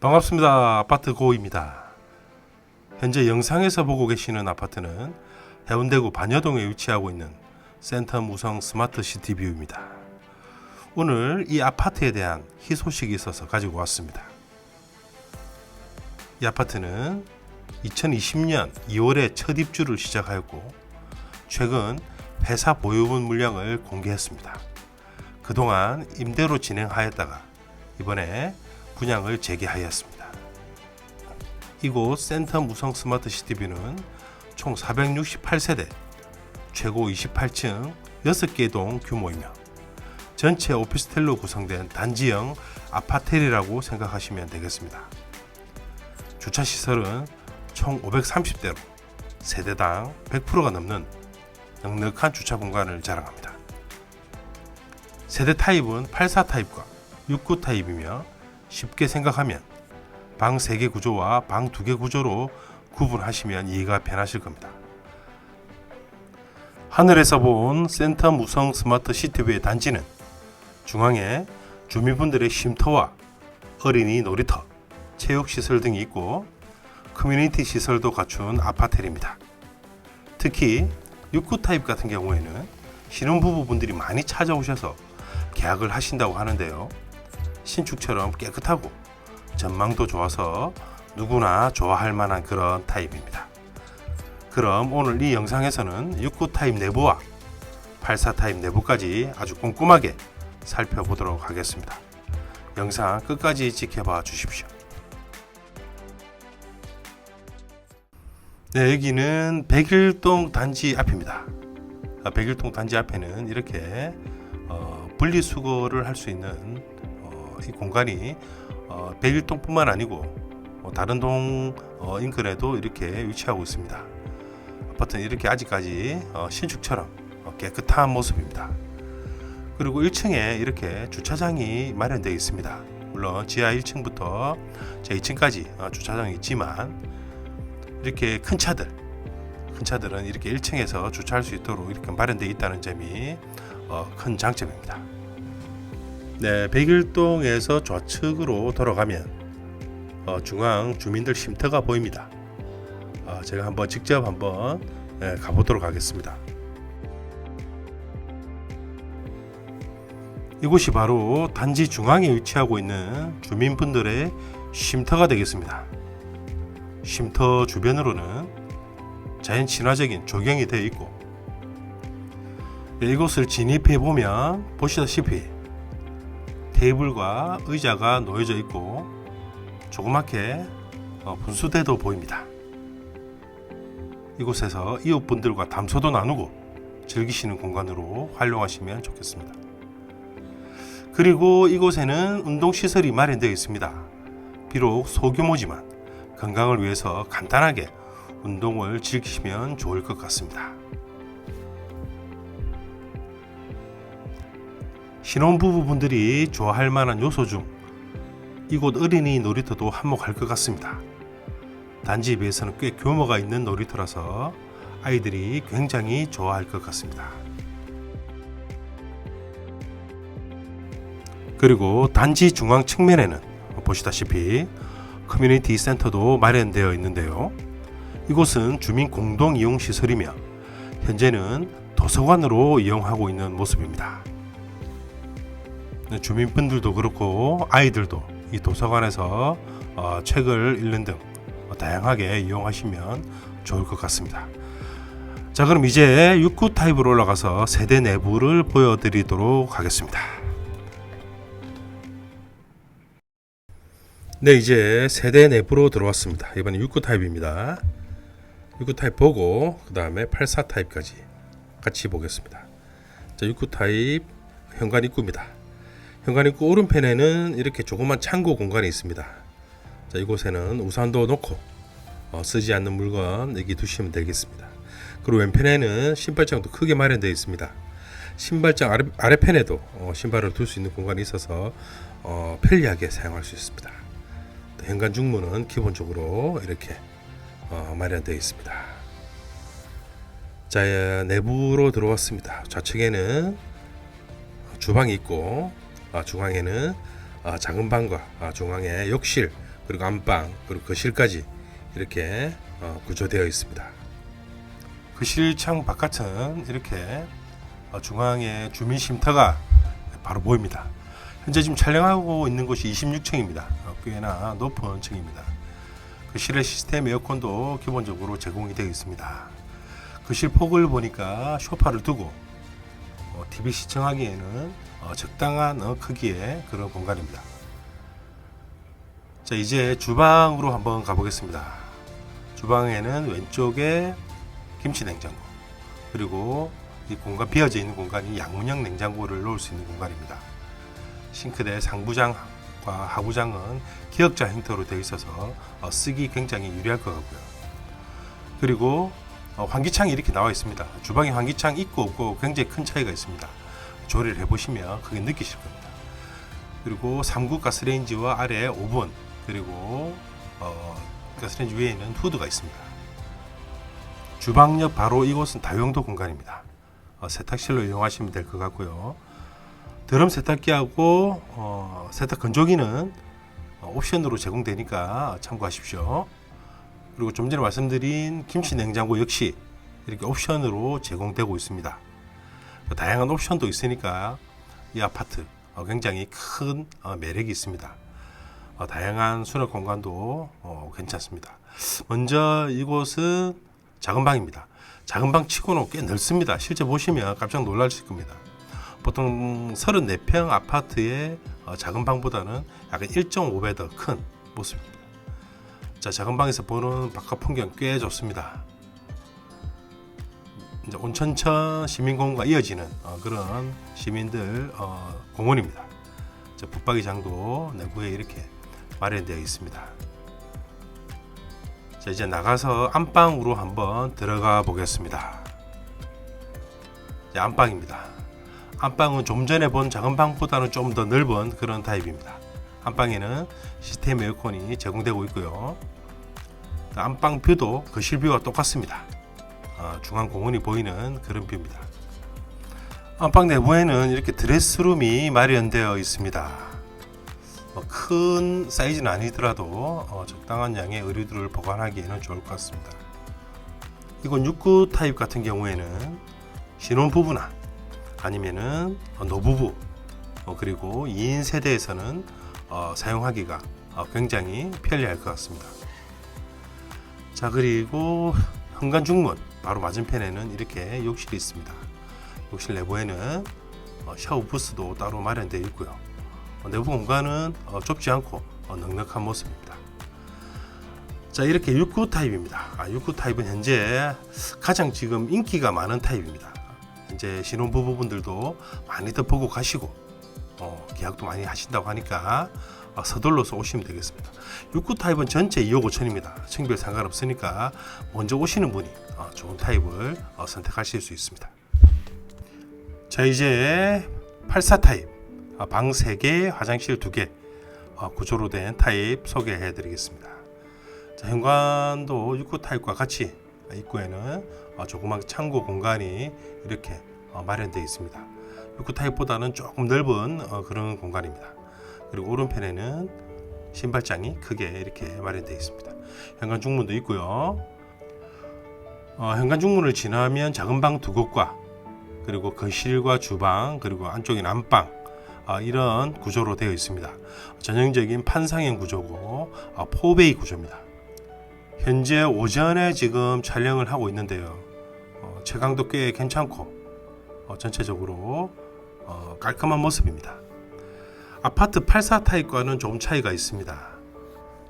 반갑습니다. 아파트 고입니다. 현재 영상에서 보고 계시는 아파트는 해운대구 반여동에 위치하고 있는 센터 무성 스마트 시티 뷰입니다. 오늘 이 아파트에 대한 희소식이 있어서 가지고 왔습니다. 이 아파트는 2020년 2월에 첫 입주를 시작하였고 최근 회사 보유분 물량을 공개했습니다. 그동안 임대로 진행하였다가 이번에 분양을 재개하였습니다. 이곳 센터 무성 스마트 시티뷰는 총 468세대, 최고 28층 6개 동 규모이며 전체 오피스텔로 구성된 단지형 아파텔이라고 생각하시면 되겠습니다. 주차 시설은 총 530대로 세대당 100%가 넘는 넉넉한 주차 공간을 자랑합니다. 세대 타입은 84 타입과 69 타입이며 쉽게 생각하면 방 3개 구조와 방 2개 구조로 구분하시면 이해가 편하실 겁니다. 하늘에서 본 센터 무성 스마트 시티뷰의 단지는 중앙에 주민분들의 쉼터와 어린이 놀이터, 체육시설 등이 있고 커뮤니티 시설도 갖춘 아파트입니다. 특히 69 타입 같은 경우에는 신혼부부분들이 많이 찾아오셔서 계약을 하신다고 하는데요. 신축처럼 깨끗하고 전망도 좋아서 누구나 좋아할 만한 그런 타입입니다. 그럼 오늘 이 영상에서는 69 타입 내부와 84 타입 내부까지 아주 꼼꼼하게 살펴보도록 하겠습니다. 영상 끝까지 지켜봐 주십시오. 네, 여기는 백일동 단지 앞입니다. 아, 백일동 단지 앞에는 이렇게 어, 분리수거를 할 수 있는 어, 이 공간이 어, 백일동뿐만 아니고 어, 다른 동 어, 인근에도 이렇게 위치하고 있습니다. 아파트는 이렇게 아직까지 어, 신축처럼 어, 깨끗한 모습입니다. 그리고 1층에 이렇게 주차장이 마련되어 있습니다. 물론 지하 1층부터 제 2층까지 어, 주차장이 있지만 이렇게 큰 차들, 큰 차들은 이렇게 1층에서 주차할 수 있도록 이렇게 마련되어 있다는 점이 어, 큰 장점입니다. 네, 백일동에서 좌측으로 돌아가면 어, 중앙 주민들 쉼터가 보입니다. 어, 제가 한번 직접 한번 예, 가보도록 하겠습니다. 이곳이 바로 단지 중앙에 위치하고 있는 주민분들의 쉼터가 되겠습니다. 쉼터 주변으로는 자연 친화적인 조경이 되어 있고 이곳을 진입해 보면 보시다시피 테이블과 의자가 놓여져 있고 조그맣게 어, 분수대도 보입니다. 이곳에서 이웃분들과 담소도 나누고 즐기시는 공간으로 활용하시면 좋겠습니다. 그리고 이곳에는 운동시설이 마련되어 있습니다. 비록 소규모지만 건강을 위해서 간단하게 운동을 즐기시면 좋을 것 같습니다. 신혼부부분들이 좋아할 만한 요소 중 이곳 어린이 놀이터도 한몫할 것 같습니다. 단지에 비해서는 꽤 규모가 있는 놀이터라서 아이들이 굉장히 좋아할 것 같습니다. 그리고 단지 중앙 측면에는 보시다시피 커뮤니티 센터도 마련되어 있는데요. 이곳은 주민 공동 이용 시설이며 현재는 도서관으로 이용하고 있는 모습입니다. 주민분들도 그렇고 아이들도 이 도서관에서 어, 책을 읽는 등 다양하게 이용하시면 좋을 것 같습니다. 자, 그럼 이제 69 타입으로 올라가서 세대 내부를 보여드리도록 하겠습니다. 네, 이제 세대 내부로 들어왔습니다. 이번엔 69 타입입니다. 69 타입 보고 그 다음에 84 타입까지 같이 보겠습니다. 자, 69 타입 현관 입구입니다. 현관 입구 오른편에는 이렇게 조그만 창고 공간이 있습니다. 자, 이곳에는 우산도 놓고 어, 쓰지 않는 물건 여기 두시면 되겠습니다. 그리고 왼편에는 신발장도 크게 마련되어 있습니다. 신발장 아래, 아래편에도 어, 신발을 둘 수 있는 공간이 있어서 어, 편리하게 사용할 수 있습니다. 또 현관 중문은 기본적으로 이렇게 어, 마련되어 있습니다. 자 예, 내부로 들어왔습니다. 좌측에는 주방이 있고 아, 중앙에는 아, 작은 방과 아, 중앙에 욕실 그리고 안방 그리고 거실까지 이렇게 어, 구조되어 있습니다. 거실창 바깥은 이렇게 어, 중앙에 주민 쉼터가 바로 보입니다. 현재 지금 촬영하고 있는 곳이 26층입니다. 꽤나 높은 층입니다. 거실의 시스템 에어컨도 기본적으로 제공이 되어 있습니다. 거실 폭을 보니까 소파를 두고 어, TV 시청하기에는 어, 적당한 어, 크기의 그런 공간입니다. 자 이제 주방으로 한번 가보겠습니다. 주방에는 왼쪽에 김치 냉장고 그리고 이 공간 비어져 있는 공간이 양문형 냉장고를 놓을 수 있는 공간입니다. 싱크대 상부장과 하부장은 기역자 형태로 되어 있어서 어, 쓰기 굉장히 유리할 것 같고요. 그리고 어, 환기창이 이렇게 나와 있습니다. 주방에 환기창 있고 없고 굉장히 큰 차이가 있습니다. 조리를 해보시면 크게 느끼실 겁니다. 그리고 3구 가스레인지와 아래 오븐 그리고 어, 가스레인지 위에는 후드가 있습니다. 주방 옆 바로 이곳은 다용도 공간입니다. 어, 세탁실로 이용하시면 될 것 같고요. 드럼 세탁기하고 어, 세탁 건조기는 어, 옵션으로 제공되니까 참고하십시오. 그리고 좀 전에 말씀드린 김치 냉장고 역시 이렇게 옵션으로 제공되고 있습니다. 다양한 옵션도 있으니까 이 아파트 어, 굉장히 큰 어, 매력이 있습니다. 어, 다양한 수납 공간도 어, 괜찮습니다. 먼저 이곳은 작은 방입니다. 작은 방 치고는 꽤 넓습니다. 실제 보시면 깜짝 놀라실 겁니다. 보통 34평 아파트의 어, 작은 방보다는 약간 1.5배 더 큰 모습입니다. 자, 작은 방에서 보는 바깥 풍경 꽤 좋습니다. 이제 온천천 시민공원과 이어지는 어, 그런 시민들 어, 공원입니다. 자, 붙박이장도 내부에 이렇게 마련되어 있습니다. 자, 이제 나가서 안방으로 한번 들어가 보겠습니다. 자, 안방입니다. 안방은 좀 전에 본 작은 방보다는 좀 더 넓은 그런 타입입니다. 안방에는 시스템 에어컨이 제공되고 있고요. 안방 뷰도 거실 뷰와 똑같습니다. 어, 중앙 공원이 보이는 그런 뷰입니다. 안방 내부에는 이렇게 드레스룸이 마련되어 있습니다. 뭐 큰 사이즈는 아니더라도 어, 적당한 양의 의류들을 보관하기에는 좋을 것 같습니다. 이건 6구 타입 같은 경우에는 신혼부부나 아니면은 어, 노부부 어, 그리고 2인 세대에서는 어, 사용하기가 어, 굉장히 편리할 것 같습니다. 자 그리고 현관 중문 바로 맞은편에는 이렇게 욕실이 있습니다. 욕실 내부에는 어, 샤워 부스도 따로 마련되어 있고요. 어, 내부 공간은 어, 좁지 않고 어, 넉넉한 모습입니다. 자 이렇게 6구 타입입니다. 아, 6구 타입은 현재 가장 지금 인기가 많은 타입입니다. 현재 신혼부부분들도 많이들 보고 가시고 어, 계약도 많이 하신다고 하니까 어, 서둘러서 오시면 되겠습니다. 6구 타입은 전체 2억 5천입니다. 층별 상관없으니까 먼저 오시는 분이 어, 좋은 타입을 어, 선택하실 수 있습니다. 자 이제 84 타입 어, 방 3개, 화장실 2개 어, 구조로 된 타입 소개해 드리겠습니다. 자, 현관도 6구 타입과 같이 입구에는 어, 조그만 창고 공간이 이렇게 어, 마련되어 있습니다. 6구 타입보다는 조금 넓은 어, 그런 공간입니다. 그리고 오른편에는 신발장이 크게 이렇게 마련되어 있습니다. 현관 중문도 있고요. 어, 현관 중문을 지나면 작은 방 두 곳과 그리고 거실과 주방 그리고 안쪽인 안방 어, 이런 구조로 되어 있습니다. 전형적인 판상형 구조고 어, 포베이 구조입니다. 현재 오전에 지금 촬영을 하고 있는데요. 어, 채광도 꽤 괜찮고 어, 전체적으로 어, 깔끔한 모습입니다. 아파트 84 타입과는 좀 차이가 있습니다.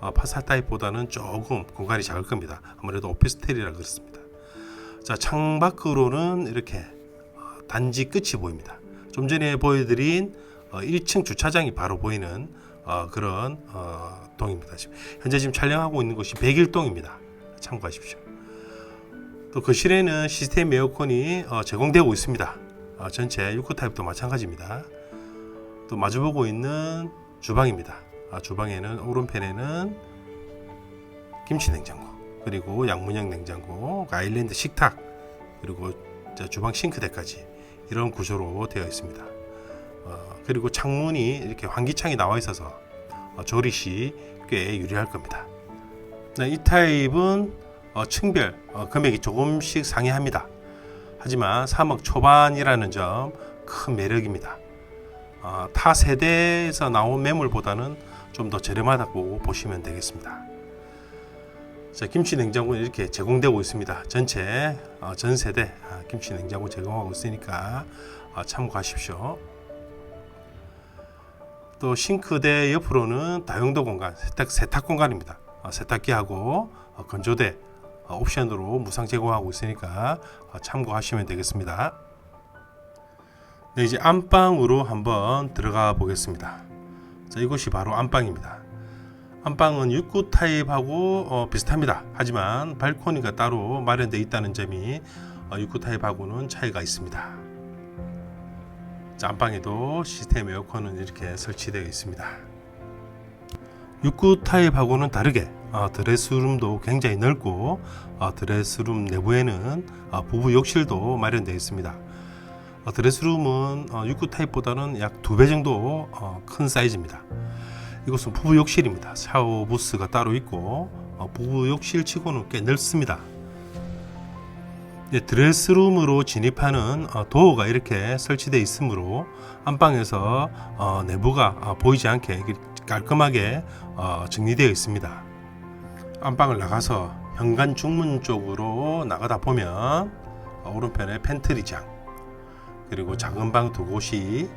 어, 84 타입보다는 조금 공간이 작을 겁니다. 아무래도 오피스텔이라 그렇습니다. 자, 창밖으로는 이렇게 어, 단지 끝이 보입니다. 좀 전에 보여드린 어, 1층 주차장이 바로 보이는 어, 그런 어, 동입니다. 현재 지금 촬영하고 있는 곳이 101동입니다. 참고하십시오. 또 거실에는 시스템 에어컨이 어, 제공되고 있습니다. 어, 전체 6구 타입도 마찬가지입니다. 또 마주보고 있는 주방입니다. 아, 주방에는 오른편에는 김치 냉장고 그리고 양문형 냉장고 아일랜드 식탁 그리고 저 주방 싱크대까지 이런 구조로 되어 있습니다. 어, 그리고 창문이 이렇게 환기창이 나와 있어서 어, 조리 시 꽤 유리할 겁니다. 네, 이 타입은 어, 층별 어, 금액이 조금씩 상이합니다. 하지만 3억 초반이라는 점 큰 매력입니다. 어, 타 세대에서 나온 매물보다는 좀 더 저렴하다고 보시면 되겠습니다. 자, 김치 냉장고는 이렇게 제공되고 있습니다. 전체 어, 전 세대 아, 김치 냉장고 제공하고 있으니까 어, 참고하십시오. 또 싱크대 옆으로는 다용도 공간, 세탁, 세탁 공간입니다. 어, 세탁기하고 어, 건조대 어, 옵션으로 무상 제공하고 있으니까 어, 참고하시면 되겠습니다. 네, 이제 안방으로 한번 들어가 보겠습니다. 자, 이곳이 바로 안방입니다. 안방은 6구 타입하고 어, 비슷합니다. 하지만 발코니가 따로 마련되어 있다는 점이 어, 6구 타입하고는 차이가 있습니다. 자, 안방에도 시스템 에어컨은 이렇게 설치되어 있습니다. 6구 타입하고는 다르게 어, 드레스룸도 굉장히 넓고 어, 드레스룸 내부에는 어, 부부 욕실도 마련되어 있습니다. 어, 드레스룸은 어, 6구 타입보다는 약 두 배 정도 어, 큰 사이즈입니다. 이곳은 부부 욕실입니다. 샤워 부스가 따로 있고 어, 부부 욕실 치고는 꽤 넓습니다. 네, 드레스룸으로 진입하는 어, 도어가 이렇게 설치되어 있으므로 안방에서 어, 내부가 어, 보이지 않게 깔끔하게 어, 정리되어 있습니다. 안방을 나가서 현관 중문 쪽으로 나가다 보면 어, 오른편에 팬트리장 그리고 작은 방 두 곳이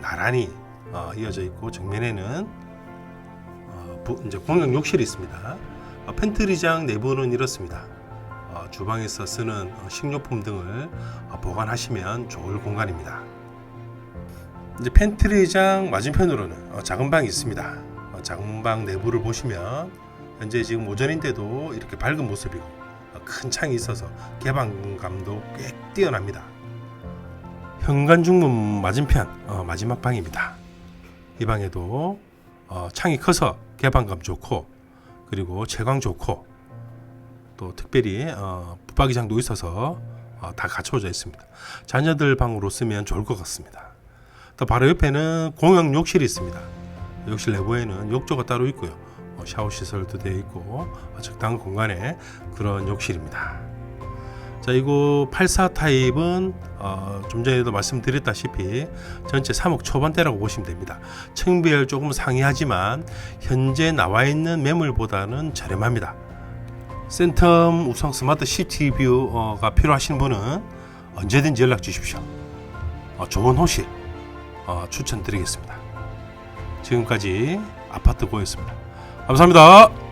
나란히 어, 이어져 있고 정면에는 어, 부- 이제 공용 욕실이 있습니다. 어, 팬트리장 내부는 이렇습니다. 어, 주방에서 쓰는 어, 식료품 등을 어, 보관하시면 좋을 공간입니다. 이제 팬트리장 맞은편으로는 어, 작은 방이 있습니다. 어, 작은 방 내부를 보시면 현재 지금 오전인데도 이렇게 밝은 모습이고 어, 큰 창이 있어서 개방감도 꽤 뛰어납니다. 현관 중문 맞은편 어, 마지막 방입니다. 이 방에도 어, 창이 커서 개방감 좋고 그리고 채광 좋고 또 특별히 어, 붙박이장도 있어서 어, 다 갖춰져 있습니다. 자녀들 방으로 쓰면 좋을 것 같습니다. 또 바로 옆에는 공용 욕실이 있습니다. 욕실 내부에는 욕조가 따로 있고요. 어, 샤워 시설도 되어 있고 어, 적당한 공간에 그런 욕실입니다. 자, 이거 84 타입은 어, 좀 전에도 말씀드렸다시피 전체 3억 초반대라고 보시면 됩니다. 층별 조금 상이하지만 현재 나와 있는 매물보다는 저렴합니다. 센텀 우성 스마트 시티뷰가 필요하신 분은 언제든지 연락 주십시오. 어, 좋은 호실 어, 추천드리겠습니다. 지금까지 아파트 고였습니다. 감사합니다.